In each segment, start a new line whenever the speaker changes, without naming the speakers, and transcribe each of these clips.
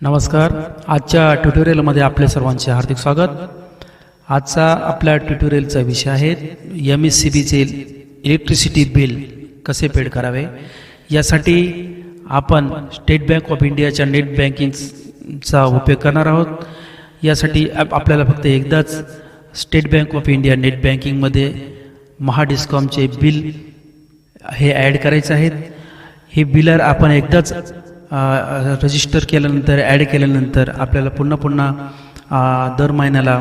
नमस्कार. आजच्या ट्युटोरियलमध्ये आपले सर्वांचे हार्दिक स्वागत. आजचा आपल्या ट्युटोरियलचा विषय आहे एम एस सी बीचे इलेक्ट्रिसिटी बिल कसे पेड करावे? यासाठी आपण स्टेट बँक ऑफ इंडियाच्या नेट बँकिंगचा उपयोग करणार आहोत. यासाठी आपल्याला फक्त एकदाच state bank of India net बँकिंगमध्ये महाडिस्कॉमचे बिल हे ॲड करायचे आहेत. हे बिलर आपण एकदाच रजिस्टर केल्यानंतर ॲड केल्यानंतर आपल्याला पुन्हा पुन्हा दर महिन्याला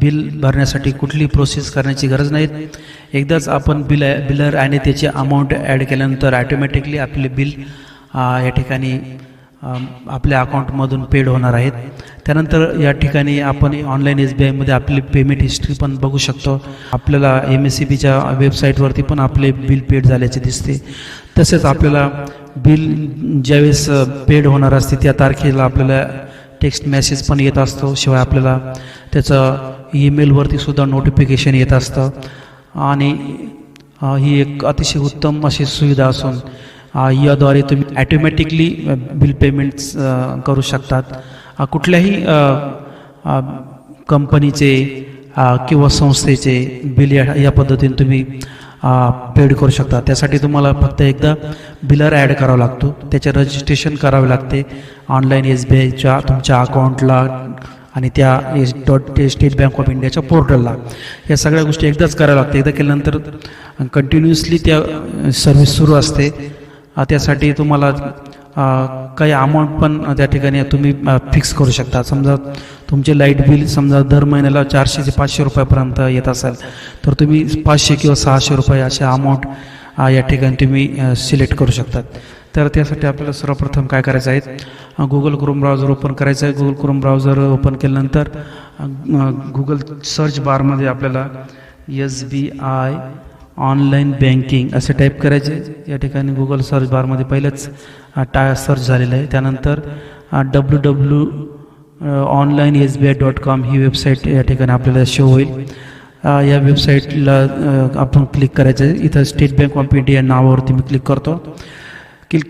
बिल भरण्यासाठी कुठली प्रोसेस करण्याची गरज नाही. एकदाच आपण बिल बिलर आणि त्याची अमाऊंट ॲड केल्यानंतर ॲटोमॅटिकली आपले बिल या ठिकाणी आपल्या अकाउंटमधून पेड होणार आहेत. त्यानंतर या ठिकाणी आपण ऑनलाईन एस बी आयमध्ये आपली पेमेंट हिस्ट्री पण बघू शकतो. आपल्याला एम एस सी बीच्या वेबसाईटवरती पण आपले बिल पेड झाल्याचे दिसते. तसेच आपल्याला बिल ज्यावेळेस पेड होणार असते त्या तारखेला आपल्याला टेक्स्ट मेसेज पण येत असतो. शिवाय आपल्याला त्याचं ईमेलवरती सुद्धा नोटिफिकेशन येत असतं. आणि ही एक अतिशय उत्तम अशी सुविधा असून याद्वारे तुम्ही ॲटोमॅटिकली बिल पेमेंट्स करू शकतात. कुठल्याही कंपनीचे किंवा संस्थेचे बिल या या पद्धतीने तुम्ही पेड करू शकता. त्यासाठी तुम्हाला फक्त एकदा बिलर ॲड करावं लागतो. त्याचे रजिस्ट्रेशन करावे लागते. ऑनलाईन एस बी आयच्या तुमच्या अकाउंटला आणि त्या S dot state bank of इंडियाच्या पोर्टलला या सगळ्या गोष्टी एकदाच कराव्या लागते. एकदा केल्यानंतर कंटिन्युअसली त्या सर्व्हिस सुरू असते. त्यासाठी तुम्हाला काही अमाऊंट पण त्या ठिकाणी तुम्ही फिक्स करू शकता. समजा तुमचे लाइट बिल समजा दर महिन्याला चारशे ते पाचशे रुपयापर्यंत येत असेल तर तुम्ही पाचशे किंवा सहाशे रुपये असे अमाऊंट या ठिकाणी तुम्ही सिलेक्ट करू शकतात. तर त्यासाठी आपल्याला सर्वप्रथम काय करायचं आहे? गुगल क्रोम ब्राउझर ओपन करायचं आहे. गुगल क्रोम ब्राउझर ओपन केल्यानंतर गुगल सर्च बारमध्ये आपल्याला S B I online banking असे टाईप करायचे या ठिकाणी गुगल सर्च बारमध्ये पहिलेच टा सर्च झालेलं आहे. त्यानंतर W W online S B I dot com he website या ठिकाणी आपल्याला शो होईल. या वेबसाईटला आपण क्लिक करायचं आहे. इथं स्टेट बँक ऑफ इंडिया नावावरती मी क्लिक करतो. क्लिक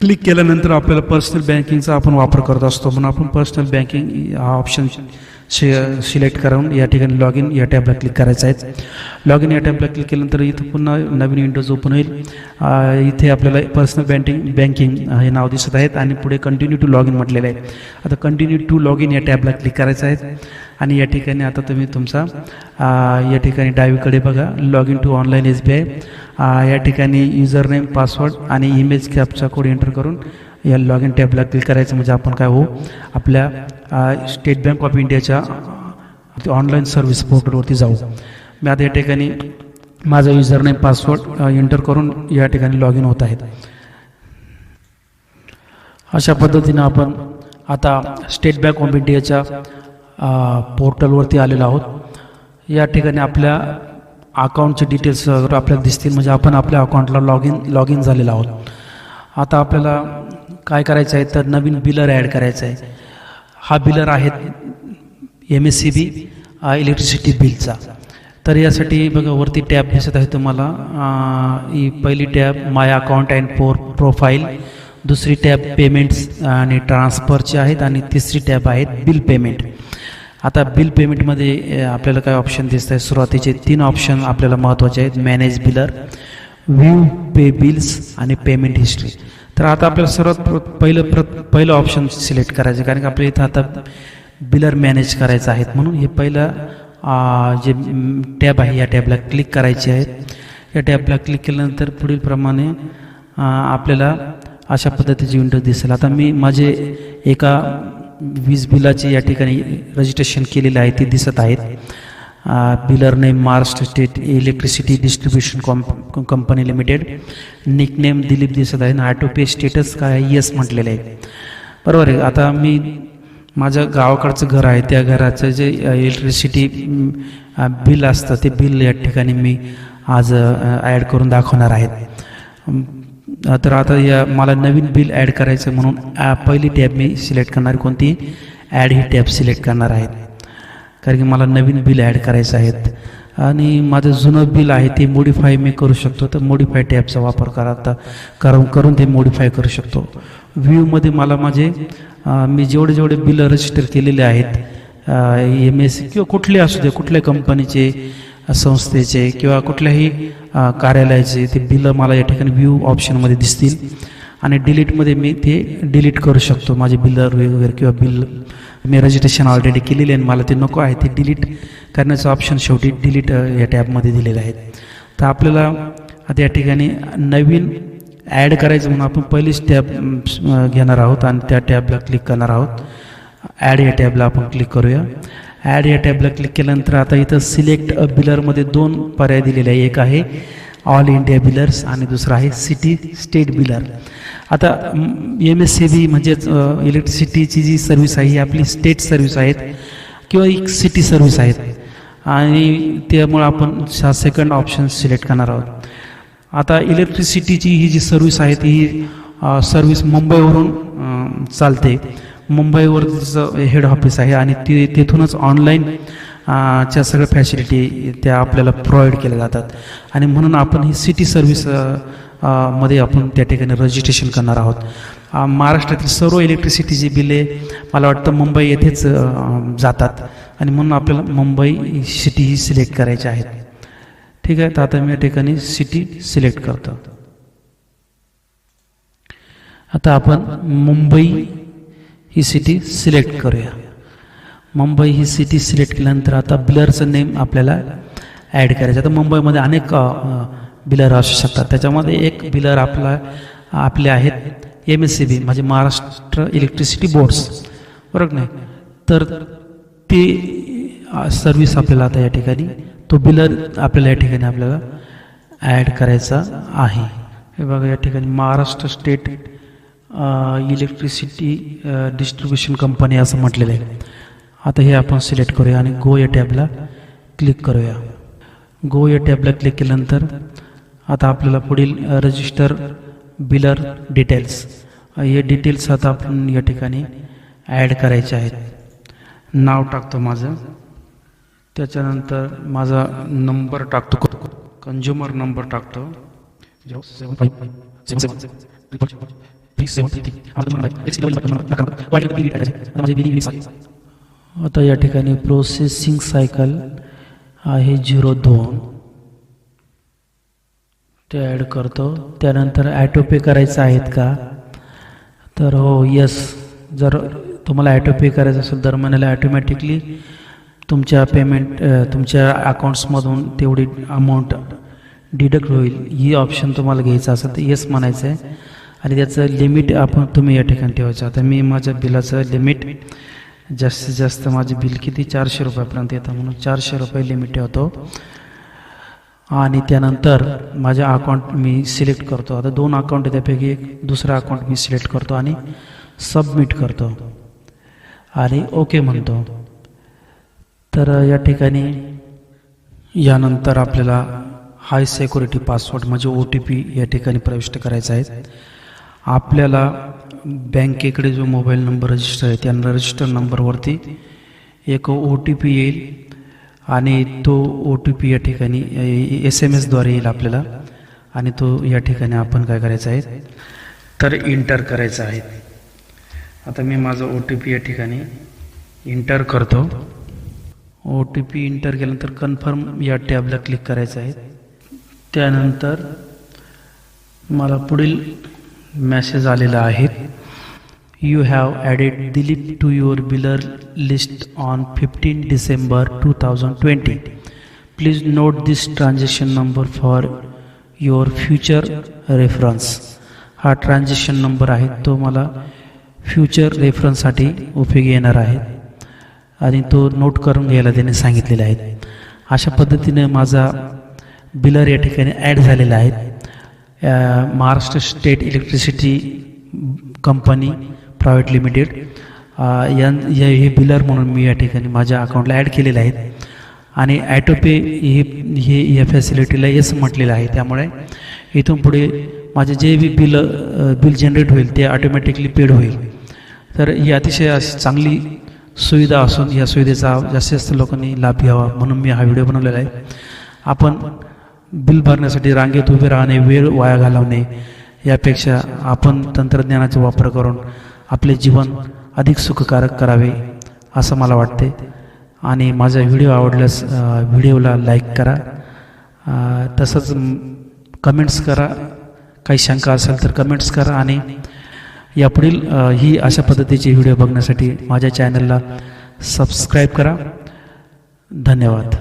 क्लिक केल्यानंतर आपल्याला पर्सनल बँकिंगचा आपण वापर करत असतो. म्हणून आपण पर्सनल बँकिंग हा ऑप्शन शि सिलेक्ट करून या ठिकाणी लॉग इन या टॅबला क्लिक करायचं आहे. लॉग इन या टॅबला क्लिक केल्यानंतर इथं पुन्हा नवीन विंडोज ओपन होईल. इथे आपल्याला पर्सनल बँकिंग बँकिंग हे नाव दिसत आहेत आणि पुढे कंटिन्यू टू लॉग इन म्हटलेलं आहे. आता कंटिन्यू टू लॉग इन या टॅबला क्लिक करायचं आहे. आणि या ठिकाणी आता तुम्ही तुमचा या ठिकाणी डावीकडे बघा log in to online S B I या ठिकाणी युजर नेम पासवर्ड आणि इमेज कॅपचा कोड एंटर करून या लॉग इन टॅबला क्लिक करायचं म्हणजे आपण काय होऊ? आपल्या स्टेट बँक ऑफ इंडियाच्या ऑनलाईन सर्व्हिस पोर्टलवरती जाऊ. मी आता या ठिकाणी माझा युजर नेम पासवर्ड एंटर करून या ठिकाणी लॉग इन होत आहेत अशा पद्धतीनं आपण आता स्टेट बँक ऑफ इंडियाच्या पोर्टलवरती आलेलो आहोत. या ठिकाणी आपल्या अकाउंटचे डिटेल्स वगैरे आपल्याला दिसतील. म्हणजे आपण आपल्या अकाउंटला लॉग इन लॉग इन झालेलो आहोत. आता आपल्याला काय करायचं आहे? तर नवीन बिलर ॲड करायचं आहे. हा बिलर आहे M S C B electricity बिलचा तर यासाठी बघा वरती टॅब दिसत आहे तुम्हाला. ही पहिली टॅब माय अकाउंट अँड पोर प्रोफाईल दुसरी टॅब पेमेंट्स आणि ट्रान्सफरची आहेत आणि तिसरी टॅब आहेत बिल पेमेंट आता बिल पेमेंटमध्ये आपल्याला काय ऑप्शन दिसत आहे सुरुवातीचे तीन ऑप्शन आपल्याला महत्त्वाचे आहेत. Manage biller view pay bills आणि पेमेंट हिस्ट्री तर आता आपल्याला सर्वात प्र पहिलं प्र पहिलं ऑप्शन सिलेक्ट करायचं कारण की आपल्या इथं आता बिलर मॅनेज करायचं आहेत म्हणून हे पहिलं जे टॅब आहे या टॅबला क्लिक करायचे आहेत या टॅबला क्लिक केल्यानंतर पुढील प्रमाणे आपल्याला अशा पद्धतीची विंडो दिसेल. आता मी माझे एका वीज बिलाचे या ठिकाणी रजिस्ट्रेशन केलेले आहे ते दिसत आहेत. Biller name Maharashtra state electricity distribution com company limited nickname Dilip दिसत आहे आणि ऑटोपे स्टेटस काय यस येस म्हटलेलं आहे. बरोबर आहे आता मी माझं गावाकडचं घर आहे त्या घराचं जे इलेक्ट्रिसिटी बिल असतं ते बिल या ठिकाणी मी आज ॲड करून दाखवणार आहेत तर आता या मला नवीन बिल ॲड करायचं म्हणून पहिली टॅब मी सिलेक्ट करणार कोणती? ॲड ही टॅब सिलेक्ट करणार आहेत कारण की मला नवीन बिल ॲड करायचं आहेत. आणि माझं जुनं बिल आहे ते मोडिफाय मी करू शकतो. तर मोडिफाय टॅबचा वापर करा आता. करून करून ते मोडीफाय करू शकतो. व्ह्यूमध्ये मला माझे मी जेवढे जेवढे बिलं रजिस्टर केलेले आहेत एम एस किंवा कुठले असू दे कुठल्या कंपनीचे संस्थेचे किंवा कुठल्याही कार्यालयाचे ते बिलं मला या ठिकाणी व्ह्यू ऑप्शनमध्ये दिसतील. आणि डिलीटमध्ये मी ते डिलीट करू शकतो. माझे बिलर वगैरे किंवा बिल मी रजिस्ट्रेशन ऑलरेडी केलेली आहे आणि मला ते नको आहे ते डिलीट करण्याचं ऑप्शन शेवटी डिलीट या टॅबमध्ये दिलेलं आहे. तर आपल्याला आता या ठिकाणी नवीन ॲड करायचं म्हणून आपण पहिलीच टॅब घेणार आहोत आणि त्या टॅबला क्लिक करणार आहोत. ॲड या टॅबला आपण क्लिक करूया. ॲड या टॅबला क्लिक केल्यानंतर आता इथं सिलेक्ट बिलरमध्ये दोन पर्याय दिलेले आहे एक आहे ऑल इंडिया बिलर्स आणि दुसरा आहे सिटी स्टेट बिलर आता एम एस सी बी म्हणजेच इलेक्ट्रिसिटीची जी सर्व्हिस आहे ही आपली स्टेट सर्व्हिस आहेत किंवा एक सिटी सर्व्हिस आहेत. आणि त्यामुळं आपण सेकंड ऑप्शन सिलेक्ट करणार आहोत. आता इलेक्ट्रिसिटीची ही जी सर्व्हिस आहे ती सर्व्हिस मुंबईवरून चालते. मुंबईवरचं हेड ऑफिस आहे आणि ते तिथूनच ऑनलाईन च्या सगळ्या फॅसिलिटी त्या आपल्याला प्रोव्हाइड केल्या जातात. आणि म्हणून आपण ही सिटी सर्व्हिसमध्ये आपण त्या ठिकाणी रजिस्ट्रेशन करणार आहोत. महाराष्ट्रातील सर्व इलेक्ट्रिसिटीची बिले मला वाटतं मुंबई येथेच जातात. आणि म्हणून आपल्याला मुंबई सिटी ही सिलेक्ट करायची आहेत ठीक आहे? तर आता मी या ठिकाणी सिटी सिलेक्ट करतो. आता आपण मुंबई ही सिटी सिलेक्ट करूया. मुंबई ही सिटी सिलेक्ट केल्यानंतर आता बिलरचं नेम आपल्याला ॲड करायचं. आता मुंबईमध्ये अनेक बिलर असू शकतात. त्याच्यामध्ये एक बिलर आपला आपले आहेत एम एस सी बी म्हणजे महाराष्ट्र इलेक्ट्रिसिटी बोर्ड्स बरोबर नाही? तर ते सर्विस आपल्याला आता या ठिकाणी तो बिलर आपल्याला या ठिकाणी आपल्याला ॲड करायचा आहे. हे बघा या ठिकाणी Maharashtra state electricity distribution company असं म्हटलेलं आहे. आता हे आपण सिलेक्ट करूया आणि गो या टॅबला क्लिक करूया. गो या टॅबला क्लिक केल्यानंतर आता आपल्याला पुढील रजिस्टर बिलर डिटेल्स हे डिटेल्स आता आपण या ठिकाणी ॲड करायचे आहेत. नाव टाकतो माझं. त्याच्यानंतर माझा नंबर टाकतो. कंझ्युमर नंबर टाकतो. सेवन आता या ठिकाणी प्रोसेसिंग सायकल आहे झिरो दोन. ते ॲड करतो. त्यानंतर ॲटो पे करायचं आहेत का? तर हो यस जर तुम्हाला ॲटो पे करायचं असेल दर महिन्याला ॲटोमॅटिकली तुमच्या पेमेंट तुमच्या अकाउंट्समधून तेवढी अमाऊंट डिडक्ट होईल. ही ऑप्शन तुम्हाला घ्यायचं असेल तर येस म्हणायचं आहे आणि त्याचं लिमिट आपण तुम्ही या ठिकाणी ठेवायचं. आता मी माझ्या बिलाचं लिमिट जास्तीत जास्त माझे बिल किती? चारशे रुपयापर्यंत येतं म्हणून चारशे रुपये लिमिट ठेवतो. आणि त्यानंतर माझ्या अकाउंट मी सिलेक्ट करतो. आता दोन अकाउंट त्यापैकी एक दुसरा अकाउंट मी सिलेक्ट करतो आणि सबमिट करतो. आणि ओके म्हणतो. तर या ठिकाणी यानंतर आपल्याला हाय सेक्युरिटी पासवर्ड म्हणजे ओ टी पी या ठिकाणी प्रविष्ट करायचा आहे. आपल्याला बँकेकडे जो मोबाईल नंबर रजिस्टर आहे त्या रजिस्टर नंबरवरती एक ओ टी पी येईल आणि तो ओ टी पी या ठिकाणी एस एम एसद्वारे येईल आपल्याला आणि तो या ठिकाणी आपण काय करायचं आहे तर इंटर करायचं आहे. आता मी माझा ओ टी पी या ठिकाणी इंटर करतो. ओ टी पी इंटर केल्यानंतर कन्फर्म या टॅबला क्लिक करायचं आहे. त्यानंतर मला पुढील मेसेज आलेला आहे. You have added Dilip to your biller list on fifteen December two thousand twenty please note this transaction number for your future reference हा ट्रान्झॅक्शन नंबर आहे तो मला फ्युचर रेफरन्ससाठी उपयोगी येणार आहे. आणि तो नोट करून घ्यायला त्याने सांगितलेला आहे. अशा पद्धतीने माझा बिलर या ठिकाणी ॲड झालेला आहे. Maharashtra state electricity company private limited. यां या हे बिलर म्हणून मी या ठिकाणी माझ्या अकाउंटला ॲड केलेले आहेत. आणि ॲटोपे हे हे या फॅसिलिटीला येस म्हटलेलं आहे. त्यामुळे इथून पुढे माझे जे बी बिल बिल जनरेट होईल ते ऑटोमॅटिकली पेड होईल. तर ही अतिशय अशी चांगली सुविधा असून या सुविधेचा जास्तीत जास्त लोकांनी लाभ घ्यावा म्हणून मी हा व्हिडिओ बनवलेला आहे. आपण बिल भरण्यासाठी रांगेत उभे राहणे वेळ वाया घालवणे यापेक्षा आपण तंत्रज्ञानाचा वापर करून आपले जीवन अधिक सुखकारक करावे असं मला वाटते. आणि माझा व्हिडिओ आवडल्यास व्हिडिओला लाईक करा. तसंच कमेंट्स करा. काही शंका असेल तर कमेंट्स करा आणि यापुढील ही अशा पद्धतीचे व्हिडिओ बघण्यासाठी माझ्या चॅनलला सबस्क्राईब करा. धन्यवाद.